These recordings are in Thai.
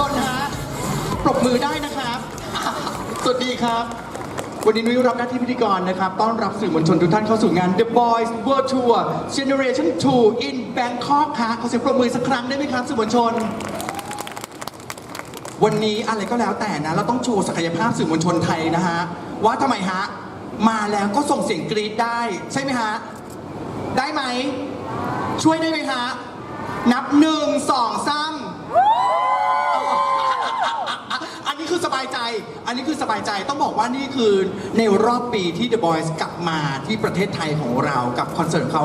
ชนฮะปรบมือได้นะครับ สวัสดีครับ วันนี้นุ้ยรับหน้าที่พิธีกรนะครับ ต้อนรับสื่อมวลชนทุกท่านเข้าสู่งาน The Boys World Tour Generation 2 in Bangkok ฮะขอเสียงปรบมือสักครั้งได้ไหมครับสื่อมวลชน วันนี้อะไรก็แล้วแต่นะ เราต้องโชว์ศักยภาพสื่อมวลชนไทยนะฮะ ว่าทำไมฮะ มาแล้วก็ส่งเสียงกรี๊ดได้ ใช่ไหมฮะ ได้ไหม ช่วยได้ไหมฮะ นับหนึ่งสองสามอันนี้คื อสบายใจอันนี้คือสบายใจต้องบอกว่านี่คือในรอบปีที่ The Boys กลับมาที่ประเทศไทยของเรากับคอนเสิร์ตของเขา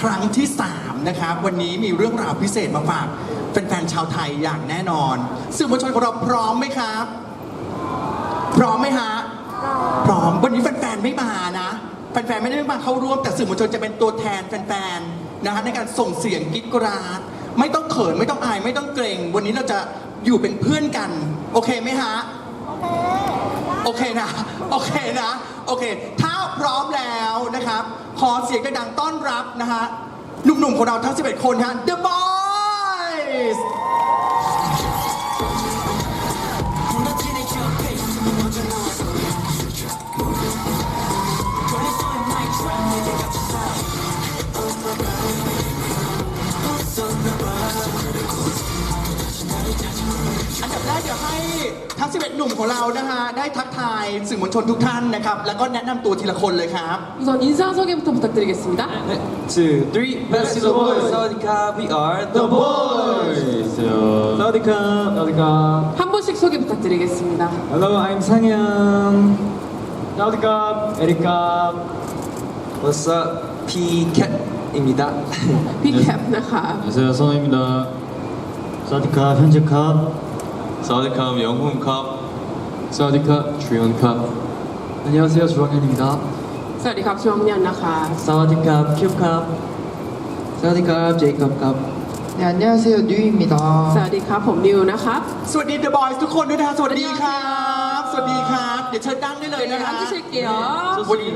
ครั้งที่ 3 นะครับ วันนี้มีเรื่องราวพิเศษมาฝากแฟนๆชาวไทยอย่างแน่นอน สื่อมวลชนของเราพร้อมไหมครับ พร้อมไหมฮะพร้อมวันนี้แฟนๆไม่มานะแฟนๆไม่ได้มาเข้าร่วมแต่สื่อมวลชนจะเป็นตัวแทนแฟนๆนะฮะในการส่งเสียงกรีดกราดไม่ต้องเขินไม่ต้องอายไม่ต้องเกรง วันนี้เราจะอยู่เป็นเพื่อนกัน โอเคไหมฮะ โอเคนะ โอเคนะ โอเค ถ้าพร้อมแล้วนะครับ ขอเสียงดังๆต้อนรับนะฮะ หนุ่มๆของเราทั้ง 11 คนฮะ The Boys อันดับแรกเดี๋ยวให้ ทั้ง 11 หนุ่มของเรานะฮะ ได้ทักทายสื่อมวลชนทุกท่านนะครับ แล้วก็แนะนำตัวทีละคนเลยครับ 우선 인사 소개부터 부탁드리겠습니다. two, three. Best the boys. 사우디카, we are the boys. 사우디카, 사우디카. 한 분씩 소개 부탁드리겠습니다. Hello, I'm 상현. 사우디카, 에리카. What's up, P-Cat입니다. 빅캡 나카. 안녕하세요 선호입니다 사디카 현재캅 สวัสดีครับยองฮุนครับ사우디 캅, 영훈 캅, 사와디카 주연카 안녕하세요 주황현입니다 สวัสดีครับชวงเนียนนะคะสวัสดีครับคิมครับสวั디카 큐캅 사와디카제คับ 네, 안녕하세 요. 뉴입니 다. สวัสดีครับผมนิวนะครับ สวัสดีเดอะบอยส์ทุกคนด้วยนะคะสวัสดีครับ สวัสดีครับ เดี๋ยวเชิญนั่งได้เลยนะคะ 안녕하세 요. 칠게 요. วันนี้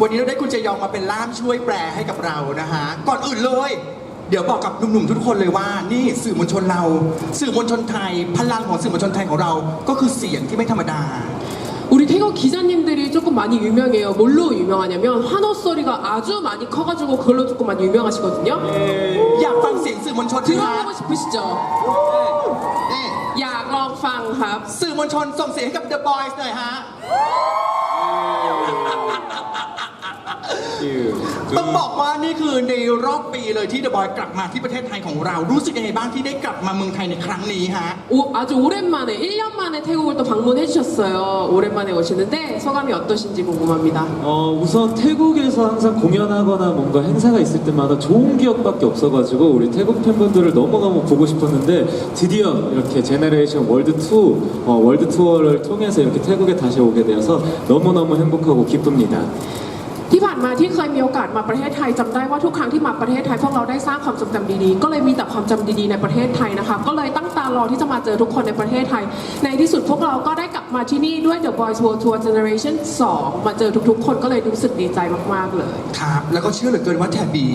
วันนี้เราได้คุณเจยองมาเป็นล่ามช่วยแปลให้กับเรานะคะก่อนอื่นเลย เดี๋ยวบอกกับหนุ่มๆทุกคนเลยว่า นี่สื่อมวลชนเรา สื่อมวลชนไทย พลังของสื่อมวลชนไทยของเรา ก็คือเสียงที่ไม่ธรรมดา 우리 태국 기자님들이 조금 많이 유명해요. 뭘로 유명하냐면 환호 소리가 아주 많이 커가지고 그걸로 조금 많이 유명하시거든요. อยากฟังเสียงสื่อมวลชนไหมฮะ 들어보고 싶으시죠? นี่ 야광팡합. สื่อมวลชนส่งเสียงให้กับ The Boys หน่อยฮะ ต้องบอกว่านี่คือในรอบปีเลยที่ The Boys กลับมาที่ประเทศไทยของเรา รู้สึกยังไงบ้างที่ได้กลับมาเมืองไทยในครั้งนี้ฮะ 오, 아주 오랜만에 1년 만에 태국을 또 방문해 주셨어요. 오랜만에 오시는데 소감이 어떠신지 궁금합니다. 어 우선 태국에서 항상 공연하거나 뭔가 행사가 있을 때마다 좋은 기억밖에 없어가지고 우리 태국 팬분들을 너무너무 보고 싶었는데 드디어 이렇게 제네레이션 월드 투 어, 월드 투어를 통해서 이렇게 태국에 다시 오게 되어서 너무너무 행복하고 기쁩니다 ที่ผ่าน มาที่เคยมีโอกาสมาประเทศไทยจำได้ว่าทุกครั้งที่มาประเทศไทยพวกเราได้สร้างความทรงจำดีๆ ก็เลยมีแต่ความจำดีๆในประเทศไทยนะคะก็เลยตั้งตารอที่จะมาเจอทุกคนในประเทศไทย ในที่สุดพวกเราก็ได้กลับมาที่นี่ด้วย The Boys World Tour Generation 2 มาเจอทุกๆ คนก็เลยรู้สึกดีใจมากๆเลย ครับ แล้วก็เชื่อเหลือเกินว่าแถบบี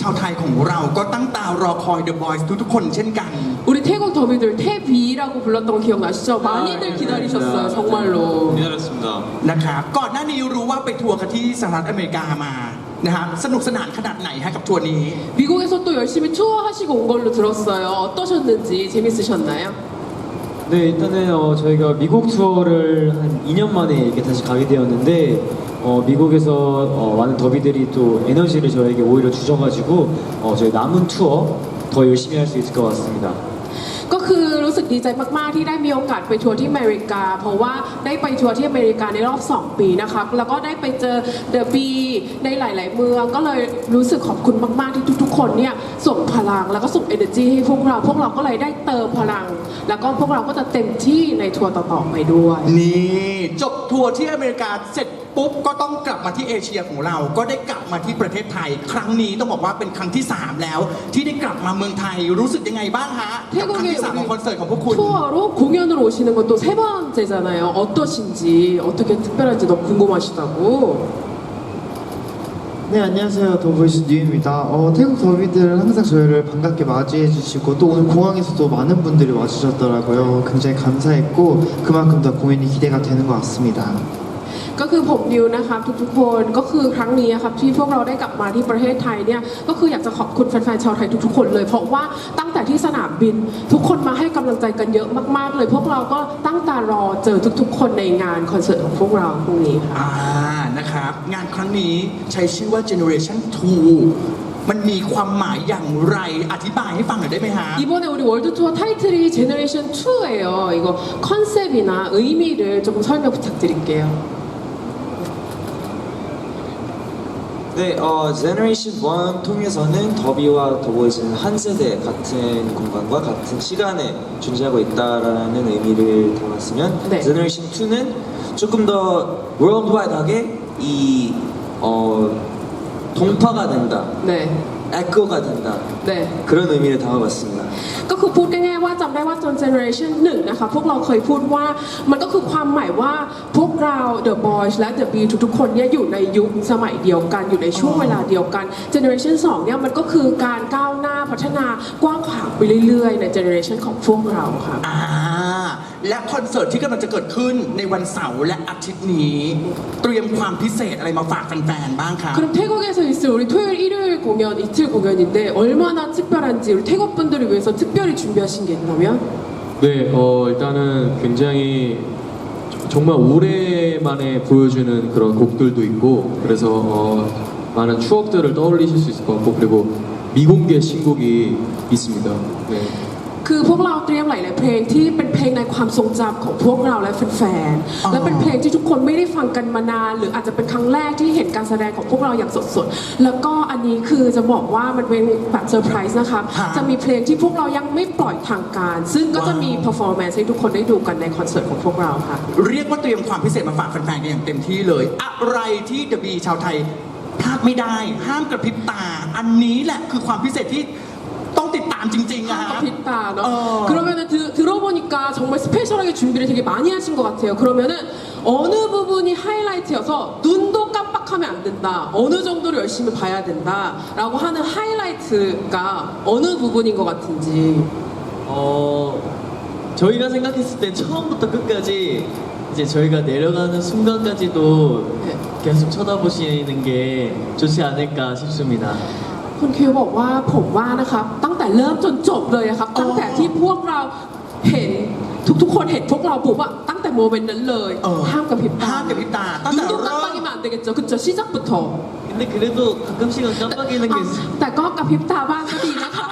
ชาวไทยของเราก็ตั้งตารอคอย The Boys ทุกๆคนเช่นกัน 우리 태국 더비들 태비 라고 불렀던 거 기억나시죠? 많이들 기다리셨어요 정말로 기다렸습니다 นะครับ ก่อนหน้านี้รู้ว่าไปทัวร์กันที่สหรัฐอเมริกามานะฮะสนุกสนานขนาดไหนฮะกับทัวร์นี้ 미국에서 또 열심히 투어하시고 온 걸로 들었어요 어떠셨는지 재밌으셨나요? 네 일단은 어, 저희가 미국 투어를 한 2년 만에 이렇게 다시 가게 되었는데 어, 미국에서 어, 많은 더비들이 또 에너지를 저에게 오히려 주셔가지고 어, 저희 남은 투어 더 열심히 할 수 있을 것 같습니다 ก็คือ รู้สึกดีใจมากๆที่ได้มีโอกาสไปทัวร์ที่อเมริกา เพราะว่าได้ไปทัวร์ที่อเมริกาในรอบ 2 ปีนะครับแล้วก็ได้ไปเจอเดอะบีในหลาย ๆ เมืองก็เลยรู้สึกขอบคุณมากๆที่ทุก ๆ คนเนี่ยส่งพลังแล้วก็ส่ง energy ให้พวกเราพวกเราก็เลยได้เติมพลัง แล้วก็พวกเราก็จะเต็มที่ในทัวร์ต่อๆไปด้วย นี่ จบทัวร์ที่อเมริกาเสร็จ ปุ๊บก็ต้องกลับมาที่เอเชียของเรา ก็ได้กลับมาที่ประเทศไทย ครั้งนี้ต้องบอกว่าเป็นครั้งที่ 3 แล้ว ที่ได้กลับมาเมืองไทยรู้สึกยังไงบ้างฮะกับครั้งที่สามของคอนเสิร์ตของพวกคุณ 투어로 공연으로 오시는 것도 세 번째잖아요. 어떠신지 어떻게 특별한지 너무 궁금하시다고. 네, 안녕하세요. 더보이스 뉴입니다. 어, 태국 더비들은 항상 저희를 반갑게 맞이해 주시고 또 오늘 공항에서도 많은 분들이 와주셨더라고요. 굉장히 감사했고 그만큼 더 공연이 기대가 되는 것 같습니다. ก็คือผมนิวนะครับทุกๆคนก็คือครั้งนี้ครับที่พวกเราได้กลับมาที่ประเทศไทยเนี่ยก็คืออยากจะขอบคุณแฟนๆชาวไทยทุกๆคนเลย เพราะว่าตั้งแต่ที่สนามบิน ทุกคนมาให้กำลังใจกันเยอะมากๆเลย พวกเราก็ตั้งตารอเจอทุกๆ คนในงานคอนเสิร์ตของพวกเราพรุ่งนี้ค่ะ อ่านะครับ งานครั้งนี้ใช้ชื่อว่า Generation 2 มันมีความหมายอย่างไรอธิบายให้ฟังหน่อยได้ไหมฮะ 이번에 우리 월드 투어 타이틀이 제너레이션 2예요. 이거 컨셉이나 의미를 조금 설명 부탁드릴게요. 네, 어, 제너레이션 1 통해서는 더비와 더보이즈는 한 세대 같은 공간과 같은 시간에 존재하고 있다라는 의미를 담았으면 네. 제너레이션 2는 조금 더 월드와이드하게 이 어, 동파가 된다, 네, 에코가 된다 네. 그런 의미를 담아봤습니다. ก็คือพูดง่ายๆว่าจำได้ว่าจน generation หนึ่งนะคะพวกเราเคยพูดว่ามันก็คือความหมายว่าพวกเรา the boys และ the b ทุกๆ คนเนี่ยอยู่ในยุคสมัยเดียวกัน อยู่ในช่วงเวลาเดียวกัน generation 2เนี่ยมันก็คือการก้าวหน้าพัฒนากว้างขวางไปเรื่อยๆ ใน generation ของพวกเราค่ะ อ่า และคอนเสิร์ตที่กำลังจะเกิดขึ้นในวันเสาร์และอาทิตย์นี้ เตรียมความพิเศษอะไรมาฝากแฟนๆบ้างครับ 그럼 태국에서 있을 우리 토요일 일요일 공연 이틀 공연인데 얼마나 특별한지 우리 태국 분들을 위해서 특별히 준비하신 게 있다면 네, 어, 일단은 굉장히 정말 오랜만에 보여주는 그런 곡들도 있고 그래서 어, 많은 추억들을 떠올리실 수 있을 것 같고 그리고 미공개 신곡이 있습니다. 네. คือพวกเราเตรียมหลายๆเพลงที่เป็นเพลงในความทรงจำของพวกเราและแฟนอ๋อ ๆและเป็นเพลงที่ทุกคนไม่ได้ฟังกันมานาน หรืออาจจะเป็นครั้งแรกที่เห็นการแสดงของพวกเราอย่างสดๆ แล้วก็อันนี้คือจะบอกว่ามันเป็นแบบเซอร์ไพรส์นะครับจะมีเพลงที่พวกเรายังไม่ปล่อยทางการ ซึ่งก็จะมีเพอร์ฟอร์แมนซ์ให้ทุกคนได้ดูกันในคอนเสิร์ตของพวกเราค่ะ เรียกว่าเตรียมความพิเศษมาฝากแฟนๆกันอย่างเต็มที่เลย อะไรที่เดบีชาวไทยพลาดไม่ได้ ห้ามกระพริบตา อันนี้แหละคือความพิเศษที่ ริงๆอะฮะ pit다 너. 어. 그러면은 드, 들어보니까 정말 스페셜하게 준비를 되게 많이 하신 것 같아요. 그러면은 어느 부분이 하이라이트여서 눈도 깜빡하면 안 된다. 어느 정도로 열심히 봐야 된다라고 하는 하이라이트가 어느 부분인 것 같은지. 어 저희가 생각했을 때 처음부터 끝까지 이제 저희가 내려가는 순간까지도 네. 계속 쳐다보시는 게 좋지 않을까 싶습니다. คุณคิวบอกว่าผมว่านะครับ ตั้งแต่เริ่มจนจบเลยอะครับ ตั้งแต่ที่พวกเราเห็นทุกๆ คนเห็นพวกเราปุ๊บอะตั้งแต่โมเมนต์นั้นเลย เออ ห้ามกระพริบตา ห้ามกระพริบตาตั้งแต่ 눈도 เริ่ม 깜빡이면 안 되겠죠. 그쵸? 시작부터. 근데 그래도 가끔씩은 깜빡이는 게 แต่ก็กระพริบตาบ้างก็ดีนะคะ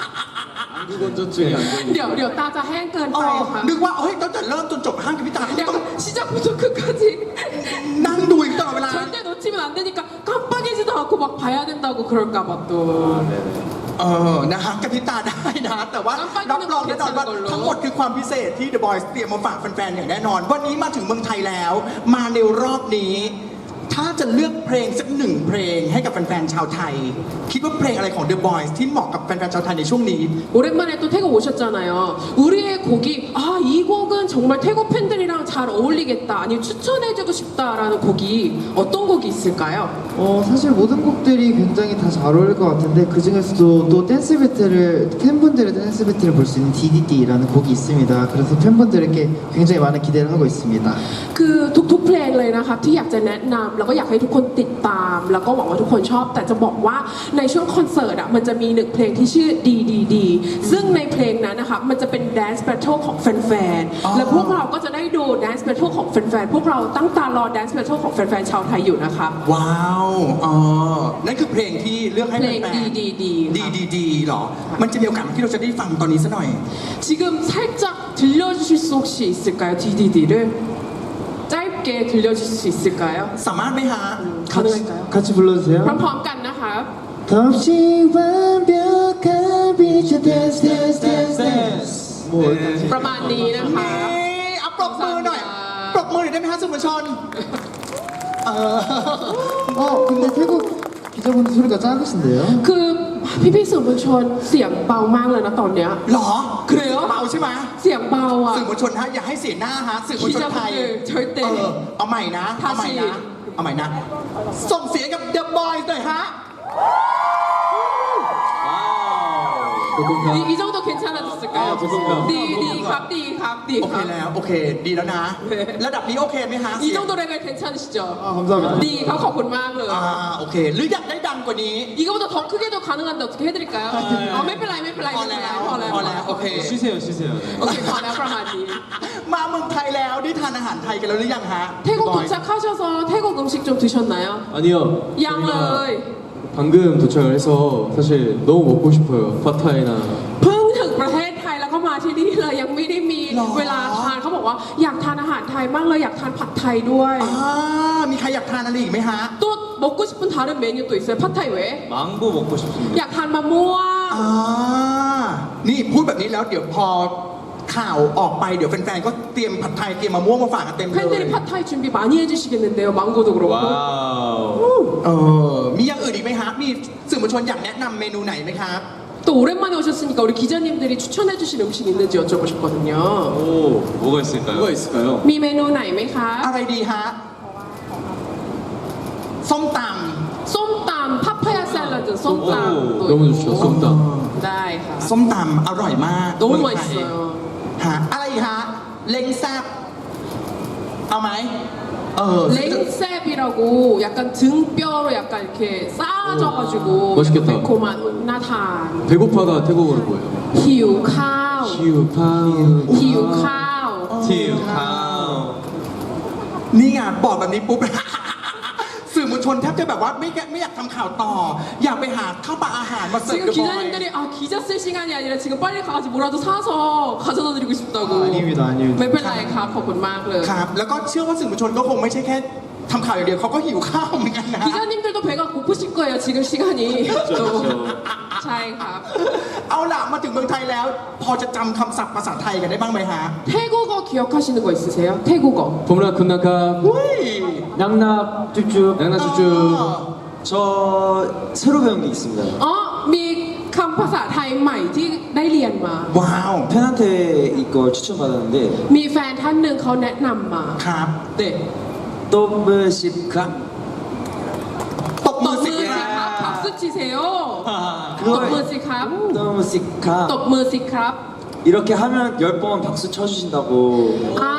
안구건조증이 안 되니까. เดี๋ยวเดี๋ยวตาจะแห้งเกิน อ๋ ไป อ ค่ะ นึกว่าเฮ้ยตั้งแต่เริ่มจนจบห้ามกระพริบตา เดี๋ยว ต้อง 시작부터 끝까지 นั่งดูอีกตลอดเวลา 절대 놓치면 안 되니까 깜 빡이지도 않고 막 봐야 된다고 그럴까 봐 또. เออ นะฮะกระพริบตาได้นะ แต่ว่า น้ำปั้น รับรองแน่นอนว่า ก็เป็น ทั้งหมดคือความพิเศษที่ The Boys เตรียมมาฝากแฟนๆ อย่างแน่นอน วันนี้มาถึงเมืองไทยแล้ว มาในรอบนี้ ถ้าจะเลือกเพลงสักหนึ่งเพลงให้กับแฟนๆ ชาวไทย คิดว่าเพลงอะไรของ The Boys ที่เหมาะกับแฟนๆ ชาวไทยในช่วงนี้ 오랜만에 또 태국 오셨잖아요. 우리의 곡이 아 이 곡은 정말 태국 팬들이랑 잘 어울리겠다. 아니면 추천해주고 싶다라는 곡이 어떤 곡이 있을까요? 어, 사실 모든 곡들이 굉장히 다 잘 어울릴 것 같은데 그 중에서도 또 댄스 배틀을 팬분들의 댄스 배틀을 볼 수 있는 DDD라는 곡이 있습니다. 그래서 팬분들에게 굉장히 많은 기대를 하고 있습니다. คือทุกๆ เพลงเลยนะครับที่อยากจะแนะนำแล้วก็อยากให้ทุกคนติดตาม แล้วก็หวังว่าทุกคนชอบ แต่จะบอกว่าในช่วงคอนเสิร์ตอ่ะมันจะมีหนึ่งเพลงที่ชื่อ DDD ซึ่งในเพลงนั้นนะคะมันจะเป็น Dance Battle ของแฟน อ๋อ ๆและพวกเราก็จะได้ดู Dance Battle ของแฟนๆพวกเราตั้งตารอ Dance Battle ของแฟนๆชาวไทยอยู่นะครับ ว้าวอ๋อนั่นคือเพลงที่เลือกให้ เพลง แฟนๆ DDD ดีดีดีเหรอ มันจะมีโอกาสที่เราจะได้ฟังตอนนี้ซะหน่อย 지금 살짝 들려주실 수 혹시 있을까요? DDD를 짧게 들려주실 수 있을까요? สามารถไหมฮะ 가능할까요? 같이 불러주세요. พร้อมๆกันนะคะ 덥지 완벽한 빛의 댄스 댄스 댄스 댄스 뭐 ประมาณนี้นะคะ นี่เอาปรบมือหน่อย ปรบมือหน่อยได้ไหมฮะสื่อมวลชน เออ 어 근데 태국 기자분들 소리가 작으신데요? คื อพี่ๆสื่อมวลชนเสียงเบามากเลยนะตอนเนี้ย หรอเคลียร์เบาใช่ไหมเสียงเบาอะสื่อมวลชนฮะอย่าให้เสียหน้าฮะสื่อมวลชนไทยที่จะพูดเชิญเตะเออเอาใหม่นะ เอาใหม่นะทาชิเอาใหม่นะ ส่งเสียงกับ The Boys หน่อยฮะ 이, 이 정도 괜찮아졌을까요? 아, 죄송합니다. 디, 디, 갑, 디, 갑, 디, โอเค 갑. แล้ว โอเค ดีแล้วนะ ระดับนี้โอเคไหมฮะ 이 정도 레벨 괜찮으시죠? 아 감사합니다. 디, 갑,ขอบคุณ มากเลย อ่าโอเค หรืออยากได้ดังกว่านี้ 이거보다 더 크게도 가능한데 어떻게 해드릴까요? 아, 메플라이, 메플라이, พอ 메플라이, แล้ว พอแล้ว พอแล้ว โอเค 쉬세요, 쉬세요. 네. โอเคพอแล้วประมาณนี้ มาเมืองไทยแล้วได้ทานอาหารไทยกันแล้วหรือยังฮะ 태국 도착하셔서 태국 음식 좀 드셨나요? 아니요. 양 저희가เลย 방금 도착을 해서 사실 너무 먹고 싶어요. 파타이나 เพิ่งถึงประเทศไทยแล้วก็มาที่นี่เลยยังไม่ได้มี หรอ เวลาทานเขาบอกว่าอยากทานอาหารไทยมากเลยอยากทานผัดไทยด้วย อ่ามีใครอยากทานอะไรอีกไหมฮะ 또 먹고 싶은 다른 메뉴 또 있어요 팟타이 외에 망고 먹고 싶습니다. อยากทานมะม่วง อ่า นี่พูดแบบนี้แล้วเดี๋ยวพอข่าวออกไปเดี๋ยวแฟนๆ ก็เตรียมผัดไทยเตรียมมะม่วงมาฝากกันเต็มเลย 팬들이 팟타이 준비 많이 해주시겠는데요 망고도 그렇고 와우. เออ มีอย่างอื่นอีกไห ง มฮะ มีสื่อมวลชนอยากแนะนำเมนูไหนไหมครับ 또 오랜만에 오셨으니까 우리 기자님들이 추천해주신 음식 있는지 여쭤보셨거든요 오, 뭐가 있을까요? 뭐가 있을까요? มีเมนูไหนไหมคะ อะไรดีฮะ ส้มต ส้มตำ 파파야 샐러드ส้มตำ 너무 좋죠. 쏨땀. ได้ค่ะ ำ ส้มตำอร่อยมาก 너무 เมืองไทย 맛있어요 ฮะ อะไรอีกฮะ เล้งแซบเอาไหม เออ 랭셉이라고 약간 등뼈로 약간 이렇게 쌓아져가지고 오, 맛있겠다. 매콤한 나탄 배고파가 태국어로 뭐예요? 히우카오 히우파우. 히우카오 티우 카우. นี่ไงบอกแบบนี้ปุ๊บ สื่อมวล ชนแทบจะแบบว่าไม่แกไม่อยากทำข่าวต่อ อยากไปหาข้าวปลาอาหารมาเสิร์ฟ 지금 เดอะบอย 기자님들이 아 기자 쓸 시간이 아니라 지금 빨리 가서 뭐라도 사서 가져다 드리고 싶다고 아, 아닙니다, 아닙니다. 메펠라이 가ขอบคุณมากเลย ครับ แล้วก็เชื่อว่าสื่อมวลชนก็คงไม่ใช่แค่ ทำข่าวอย่างเดียวเขาก็หิวข้าวเหมือนกันนะ 기자님들도 배가 고프실 거예요 지금 시간이 또ใช่ครับ เอาล่ะมาถึงเมืองไทยแล้ว พอจะจำคำศัพท์ภาษาไทยกันได้บ้างไหมฮะ 태국어 기억하시는 거 있으세요? 태국어 봄라 쿤나카. อุ้ย 낭납 쭈쭈. 양나 เอ 쭈쭈. อ 저 새로 배운 게 있습니다. อ๋อมีคำภาษาไทยใหม่ที่ได้เรียนมา ว้าว 팬한테 이걸 추천받았는데 มีแฟนท่านหนึ่งเข าแนะนำมา ครับ เด็ก 또브십카 ตบ ต มือบ สิ มือสิครับขับสุดชิเซโอตบมือสิครับ 또브십카 ตบมือสิครับ 이렇게 하면 열 번 박수 쳐주신다고 อ่า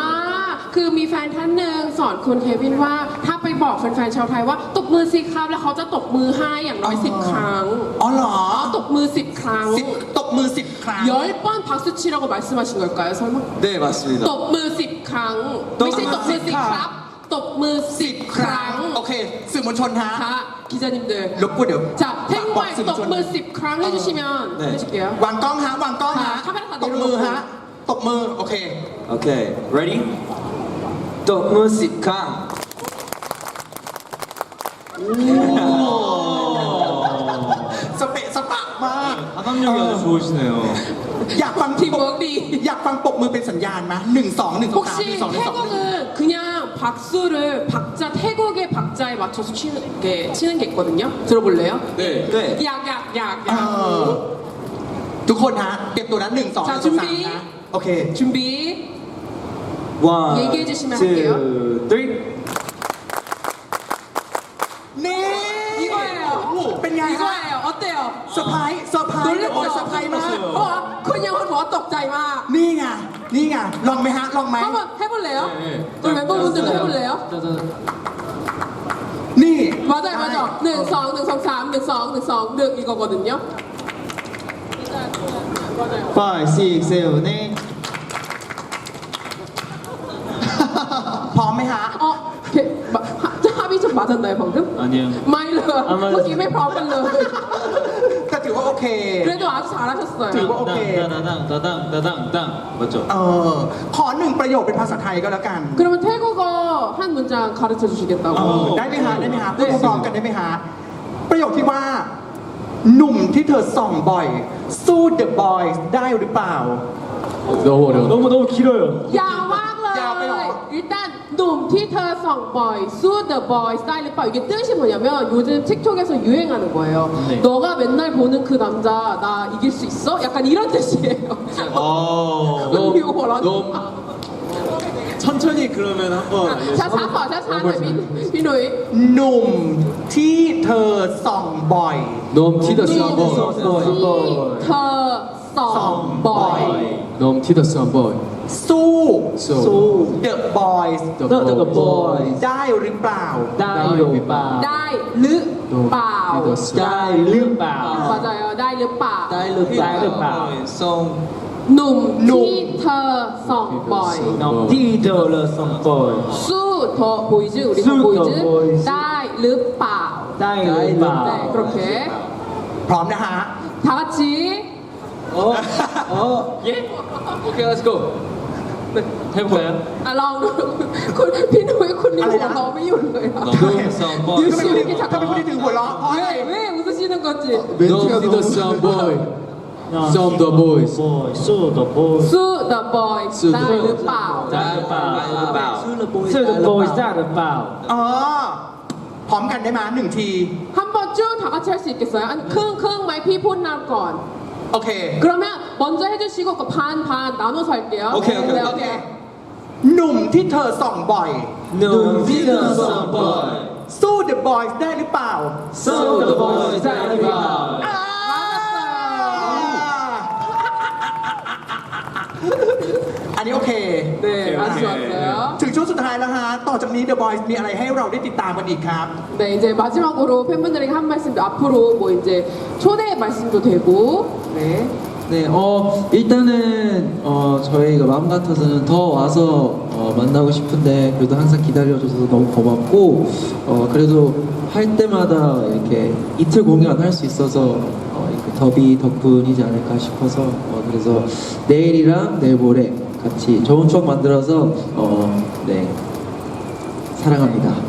คือมีแฟนท่านหนึ่งสอนคุณเควินว่า ถ้าไปบอกแฟนๆชาวไทยว่าตบมือสิครับ แล้วเขาจะตบมือให้อย่างน้อยสิบครั้ง อ๋อเหรอ อ๋อตบมือสิบครั้ง สิบตบมือสิบครั้ง 열 번 박수 치라고 말씀하신 걸까요, 설마? 네 맞습니다 ตบมือสิบครั้ง ไม่ใช่ตบมือสิครับ ตบมือสิบครั้ง โอเค สื่อมวลชนฮะ ค่ะ기자님들 รบกวนเดี๋ยว 자 ฝากบอก 탱고에 สื่อมวลชน ตบมือสิบครั้ง해주시면 네. 해줄게요 วางกล้องฮะ วางกล้องฮะ ค่ะ카메라 다 ตบมือ 내려놓고 ฮะ ตบมือ โอเค 오케이 ready? 또브십카 สเปะสปะมาก 가감력이 아주 좋으시네요 อยากฟัง ทีมเวิร์กดี อยากฟังปรบมือเป็นสัญญาณไหมหนึ่งสองหนึ่งสองสามห 혹시 นึ่งสองหนึ่งสองหนึ่ง 태국은 그냥 박수를 박자 태국의 박자에 맞춰서 치는 게 치는 게 있거든요. 들어볼래요? ด้วย 약약약 야. 어, 두코나 깨또나 1 2 3. 준비. 오케이. 준비. 얘기해 주시면 할게요. 3 รส์โอ้ยเซอร์ไพรส์มาก 어, 그냥은 뭐 떡자이마. นี่ไง นี่ไง ลองไหมฮะ ลองไหม 한번 해볼래요? 네. 우리 멤버분들도 해볼래요? 짜잔. นี่ 맞아요, 맞아. 능성, 능성 3, 능성, 능성, 능 이거거든요. 맞아요. 5, 6, 7, 8 พร้อมไหมฮะ 어, 게, 마, 하, 합이 좀 맞았나요 방금? 아니요 마일러 안 맞았어요. มื่อกี้ไม่พ ถือว่าโอเค 그래도 아주 잘하셨어요. 들고 오케이. 따당 따당 따당 따당 맞죠? เออ ขอหนึ่งประโยคเป็นภาษาไทยก็แล้วกัน 그러면 태국어 한 문장 가르쳐 주시겠다고. เออได้ไหมฮะ ได้ไหมฮะพูดพร้อมๆกันได้ไหมฮะ ประโยคที่ว่า หนุ่มที่เธอส่องบ่อย สู้เดอะบอยได้หรือเปล่า 너무 어려워. 너무 너무 길어요 ยาวมากเลย ยาวไปเหรอ 일단 หนุ่มที่เธอส่องบ่อยสู้ The Boysได้หรือเปล่า이게 뜻이 뭐냐면 요즘 틱톡에서 유행하는 거예요 네. 너가 맨날 보는 그 남자 나 이길 수 있어? 약간 이런 뜻이에요 어 이거 뭐라 너 천천히 그러면 한번 ช้าช้าๆขอช้าช้าๆหน่อยพี่พี่หนุ่ย หนุ่มที่เธอส่องบ่อย 놈 티더스 한번 ที่เธอส่องบ่อย 놈 티더스 한번 สู้ สู้สู้ The Boys The The boys ได้หรือเปล่า ได้หรือเปล่า ได้หรือเปล่า ได้หรือเปล่าพอใจเอาได้หรือเปล่า ได้หรือเปล่าได้หรือเปล่า so หนุ่มที่เธอส่องบ่อยที่เธอเลยส่องบ่อยสู้โทปุยจื้อสู้อทปุยจืดได้หรือเปล่า ได้หรือเปล่าโอเคพร้อมนะฮะทากัชิโอ้โอ้เย้โอเค let's go 해볼까요? อ่ะลองดูคุณพี่หนุ่ยคุณนี่ อะไร หัว นะ เราะไม่หยุดเลยอะ 놈 티더스 한번 ยู ทำไม ชิ คุณ กิ ทำไมคุณถึงหัวเราะเพราะอะไร 왜, 왜 웃으시는 거지? 놈 티더스 한번 Some the boys สู้ตัวโบย สู้ the boy สู้ the ได้หรือเปล่า ได้หรือเปล่า ได้หรือเปล่า สู้ตัวโบยได้หรือเปล่า อ๋อ พร้อมกันได้ไหมหนึ่งที 한번 쭉 다 같이 할 수 있겠어요? 아니 킁킁 마이 피폰 나건 โอเค 그러면 먼저 해주시고 그 반반 나눠서 할게요 오케이, 오케이, 네, โอเค หนุ่มที่เธอส่องบ่อย หนุ่มที่เธอส่งปล่อย สู้เดอะบอยส์ได้หรือเปล่า สู้ตัวโบยได้หรือเปล่า อ่าอันนี้โอเค 네 아쉬웠어요 ถึงช่วงสุดท้ายแล้วฮะ ต่อจากนี้ The Boys มีอะไรให้เราได้ติดตามกันอีกครับ 네 이제 마지막으로 팬분들에게 한 말씀도 앞으로 뭐 이제 초대 말씀도 되고 네 네, 어, 일단은, 어, 저희가 마음 같아서는 더 와서, 어, 만나고 싶은데, 그래도 항상 기다려줘서 너무 고맙고, 어, 그래도 할 때마다 이렇게 이틀 공연 할 수 있어서, 어, 이렇게 더비 덕분이지 않을까 싶어서, 어, 그래서 내일이랑 내일 모레 같이 좋은 추억 만들어서, 어, 네, 사랑합니다.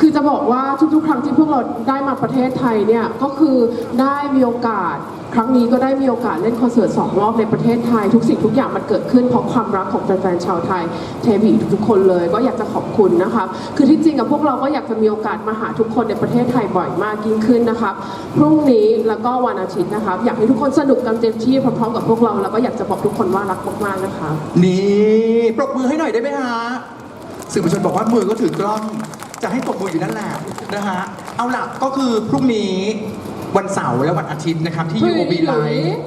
คือจะบอกว่าทุกๆ ครั้งที่พวกเราได้มาประเทศไทยเนี่ยก็คือได้มีโอกาส ครั้งนี้ก็ได้มีโอกาสเล่นคอนเสิร์ตสองรอบในประเทศไทย ทุกสิ่งทุกอย่างมันเกิดขึ้นเพราะความรักของแฟนๆชาวไทยเทพีทุกๆคนเลยก็อยากจะขอบคุณนะคะคือที่จริงกับพวกเราก็อยากจะมีโอกาสมาหาทุกคนในประเทศไทยบ่อยมากยิ่งขึ้นนะคะพรุ่งนี้แล้วก็วันอาทิตย์นะคะอยากให้ทุกคนสนุกกันเต็มที่พร้อมๆกับพวกเราแล้วก็อยากจะบอกทุกคนว่ารักมากๆนะคะนี่ปรบมือให้หน่อยได้ไหมฮะสื่อมวลชนบอกว่ามือก็ถือกล้อง จะให้ปรบมืออยู่นั่นแหละนะฮะ เอาล่ะก็คือพรุ่งนี้วันเสาร์และวันอาทิตย์นะครับ ที่ UOB เฮ้ย Live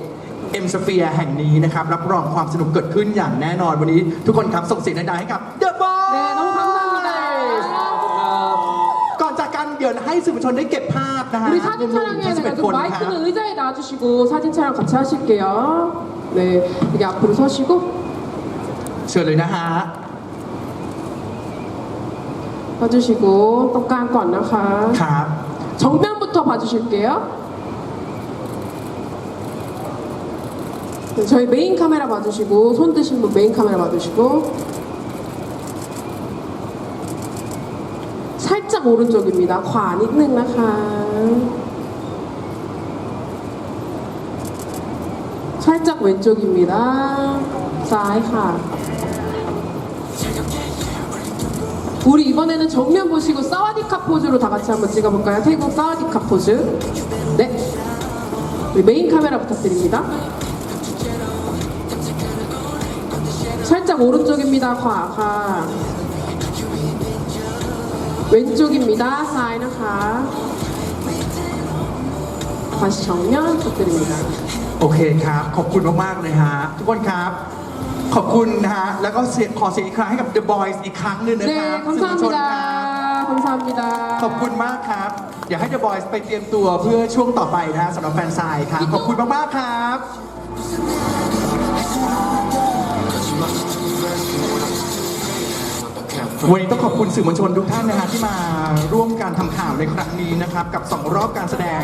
เอ็มสเฟียแห่งนี้นะครับ รับรองความสนุกเกิดขึ้นอย่างแน่นอนวันนี้ ทุกคนครับส่งเสียงดังๆให้กับ The Boys 네 너무 감사합니다 ก่อนจากกันเดี๋ยวให้สื่อมวลชนได้เก็บภาพนะฮะ 우리 사진 รวมๆทั้ง 촬영해야 11 คน 돼가지고 ครับ 마이크는 의자에 놔주시고 사진 촬영 같이 하실게요. 네, 여기 앞으로 서시고 เชิญเลยนะฮะ 봐주시고 똑깐 건나가 ครับ 정면부터 봐주실게요. 네, 저희 메인 카메라 봐주시고 손 드신 분 메인 카메라 봐주시고 살짝 오른쪽입니다. 과นิดนึง นะคะ. 살짝 왼쪽입니다. ซ้าย 우리 이번에는 정면 보시고 사와디카 포즈로 다 같이 한번 찍어볼까요? 태국 사와디카 포즈. 네. 우리 메인 카메라 부탁드립니다. 살짝 오른쪽입니다. 과, 과. 왼쪽입니다. 사이 나카. 다시 정면 부탁드립니다. โอเคครับ ขอบคุณมากๆเลยฮะ ทุกคนครับ ขอบคุณนะฮะ แล้วก็เสียงขอเสียงอีกครั้งให้กับ The Boys อีกครั้งหนึ่งนะค 네, รับสื่อมวลชนครับ 감사합니다. 감사합니다. ขอบคุณมากครับ อยากให้ The Boys ไปเตรียมตัวเพื่อช่วงต่อไปนะฮะสำหรับแฟนซายครับ ขอบคุณมากๆครับ วันนี้ต้องขอบคุณสื่อมวลชนทุกท่านนะฮะที่มาร่วมการทำข่าวในครั้งนี้นะครับ กับ 2 รอบการแสดง